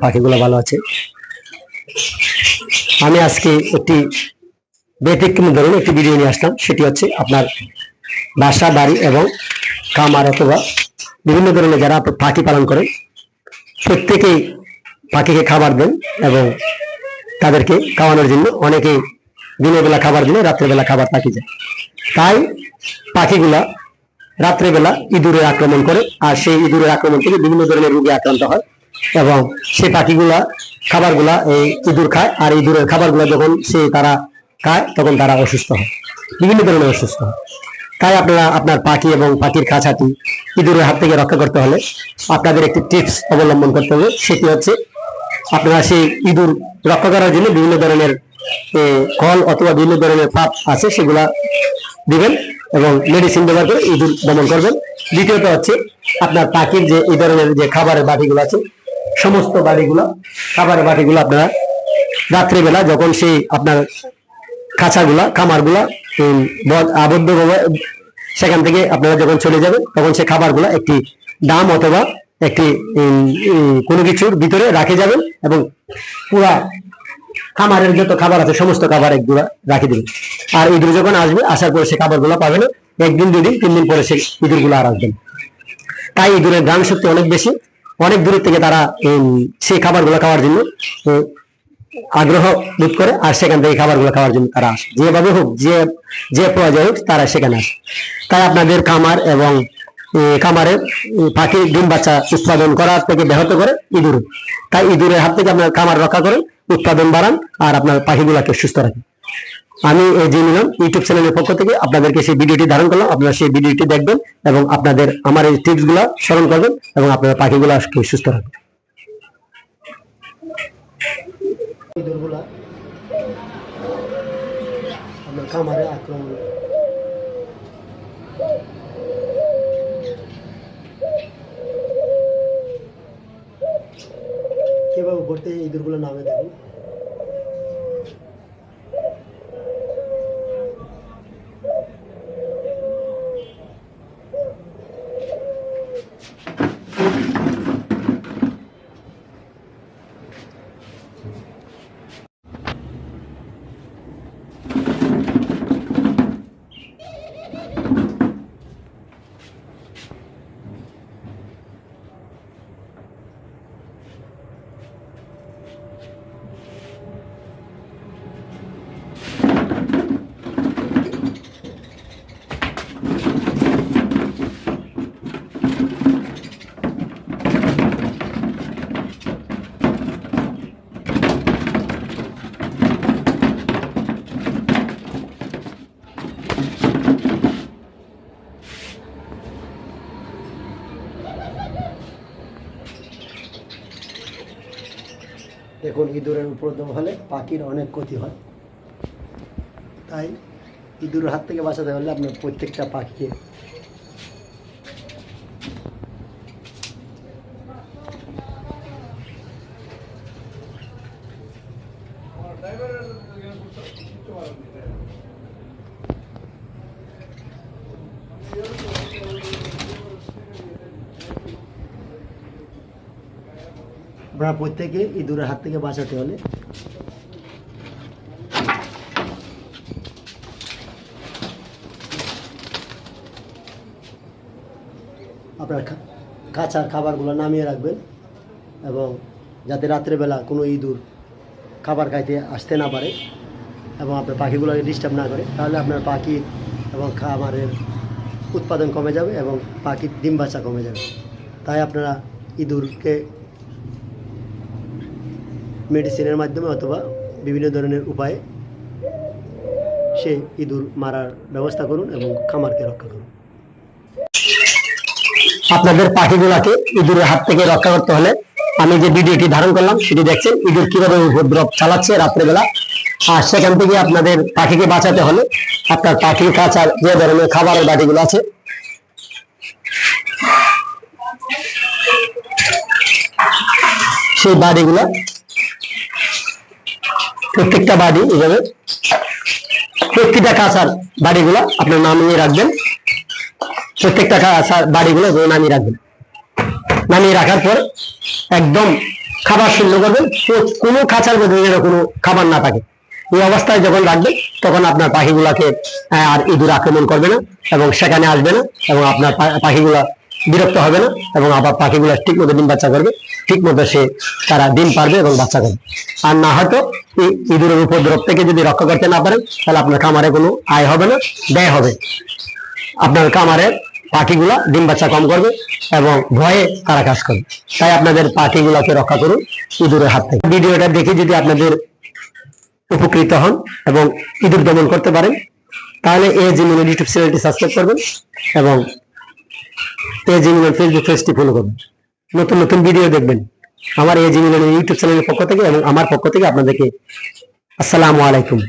পাখিগুলো ভালো আছে। আমি আজকে একটি ব্যতিক্রম ধরনের একটি ভিডিও নিয়ে আসলাম। সেটি হচ্ছে আপনার বাসা, বাড়ি এবং খামার অথবা বিভিন্ন ধরনের যারা পাখি পালন করেন প্রত্যেকেই পাখিকে খাবার দেন এবং তাদেরকে খাওয়ানোর জন্য অনেকে দিনের বেলা খাবার দিলে রাত্রের বেলা খাবার পাখি যায় তাই পাখিগুলা রাত্রেবেলা ইঁদুরের আক্রমণ করে, আর সেই ইঁদুরের আক্রমণ থেকে বিভিন্ন ধরনের রোগে আক্রান্ত হয়। এবং সেই পাখিগুলা, খাবারগুলা এই ইঁদুর খায়। আর ইঁদুরের খাবারগুলো যখন সে তারা খায়, তখন তারা অসুস্থ হয়। বিভিন্ন ধরনের অসুস্থ হয়। তাই আপনারা আপনার পাখি এবং পাখির খাঁচাটি ইঁদুরের হাত থেকে রক্ষা করতে হলে আপনাদের একটি টিপস অবলম্বন করতে হবে। সেটি হচ্ছে, আপনারা সেই ইঁদুর রক্ষা করার জন্য বিভিন্ন ধরনের কল অথবা বিভিন্ন ধরনের পাপ আছে, সেগুলা দিবেন এবং মেডিসিন ব্যবহার করে ইঁদুর দমন করবেন। দ্বিতীয়ত হচ্ছে, আপনার পাখির যে, এই ধরনের যে খাবারের বাটিগুলো আছে সমস্ত বাটিগুলো খাবারের বাটিগুলো আপনারা রাত্রিবেলা যখন সেই আপনার খাঁচাগুলা, খামারগুলা আবদ্ধভাবে সেখান থেকে আপনারা যখন চলে যাবেন, তখন সেই খাবারগুলা একটি ডাম অথবা একটি কোনো কিছুর ভিতরে রাখে যাবেন এবং পুরা খামারের যত খাবার আছে, সমস্ত খাবার একগুলা রাখে দিবেন আর ইঁদুর যখন আসবে, আসার পরে সে খাবারগুলো পাবে না একদিন, দুদিন, তিন দিন পরে সে ইঁদুরগুলো আর আসবে না। তাই ইঁদুরের গ্রাম শক্তি অনেক বেশি অনেক দূরের থেকে তারা সেই খাবারগুলো খাওয়ার জন্য আগ্রহ বোধ করে, আর সেখান থেকে খাবারগুলো খাওয়ার জন্য তারা আসে। যেভাবে হোক, যে যে পর্যায়ে হোক, তারা সেখানে আসে। তাই আপনাদের খামার এবং খামারে পাখি, ডিম বাচ্চা উৎপাদন করার থেকে ব্যাহত করে ইঁদুর। তাই ইঁদুরের হাত থেকে আপনার খামার রক্ষা করেন উৎপাদন বাড়ান, আর আপনার পাখিগুলোকে সুস্থ রাখেন। আমি এই নিলাম ইউটিউব চ্যানেলের পক্ষ থেকে, আপনাদেরকে সেই ভিডিওটি ধারণ করলাম। আপনারা সেই ভিডিওটি দেখবেন এবং আপনাদের আমার এই টিপসগুলা স্মরণ করবেন এবং আপনারা পাখিগুলো সুস্থ রাখবেন ইঁদুরগুলা আপনার খামারে আক্রমণ কীভাবে করতে ইঁদুরগুলো নামে দেখুন। দেখুন ইঁদুরের উপদ্রব হলে পাখির অনেক ক্ষতি হয়। তাই ইঁদুরের হাত থেকে বাঁচাতে হলে আপনার প্রত্যেকটা পাখিকে আপনারা প্রত্যেকে ইঁদুরের হাত থেকে বাঁচাতে হলে। আপনার কাঁচার খাবারগুলো নামিয়ে রাখবেন এবং যাতে রাত্রেবেলা কোনো ইঁদুর খাবার খাইতে আসতে না পারে এবং আপনার পাখিগুলোকে ডিস্টার্ব না করে, তাহলে আপনার পাখি এবং খামারের উৎপাদন কমে যাবে এবং পাখির ডিম বাচ্চা কমে যাবে। তাই আপনারা ইঁদুরকে মেডিসিনের মাধ্যমে অথবা বিভিন্ন ধরনের উপায়ে সেই ইঁদুর মারার ব্যবস্থা করুন এবং খামারকে রক্ষা করুন। আপনাদের পাখিগুলাকে ইঁদুরের হাত থেকে রক্ষা করতে হলে আমি যে ভিডিওটি ধারণ করলাম, সেটি দেখছেন, ইঁদুর কীভাবে উপদ্রব চালাচ্ছে রাত্রেবেলা। আর সেখান থেকে আপনাদের পাখিকে বাঁচাতে হলে আপনার পাখির কাছার যে ধরনের খাবারের বাটিগুলো আছে, সেই বাড়িগুলো প্রত্যেকটা বাড়ি এভাবে। প্রত্যেকটা কাঁচার বাড়িগুলো আপনার নামিয়ে রাখবেন। প্রত্যেকটা কাঁচার বাড়িগুলো নামিয়ে রাখবেন। নামিয়ে রাখার পর একদম খাবার শূন্য করবেন। কোনো খাঁচার মধ্যে যেন কোনো খাবার না থাকে। এই অবস্থায় যখন রাখবেন, তখন আপনার পাখিগুলাকে আর ইঁদুর আক্রমণ করবে না এবং সেখানে আসবে না এবং আপনার পাখিগুলা বিরক্ত হবে না এবং আবার পাখিগুলো ঠিক মতো ডিম বাচ্চা করবে, ঠিক মতো সে তারা ডিম পারবে এবং বাচ্চা করবে। আর না হয়তো ইঁদুরের উপদ্রব থেকে যদি রক্ষা করতে না পারেন তাহলে আপনার খামারে কোনো আয় হবে না, ব্যয় হবে। আপনার খামারের পাখিগুলা ডিম বাচ্চা কম করবে এবং ভয়ে তারা কাজ করবে। তাই আপনাদের পাখিগুলাকে রক্ষা করুন ইঁদুরের হাত থেকে। ভিডিওটা দেখে যদি আপনাদের উপকৃত হন এবং ইঁদুর দমন করতে পারেন, তাহলে এই জিমিনের ইউটিউব চ্যানেলটি সাবস্ক্রাইব করবেন এবং এই ইংল্যান্ড ফেসবুক পেজটি ফলো করবেন। নতুন নতুন ভিডিও দেখবেন। আমার এই জিমিনের ইউটিউব চ্যানেলের পক্ষ থেকে এবং আমার পক্ষ থেকে আপনাদেরকে আসসালামু আলাইকুম।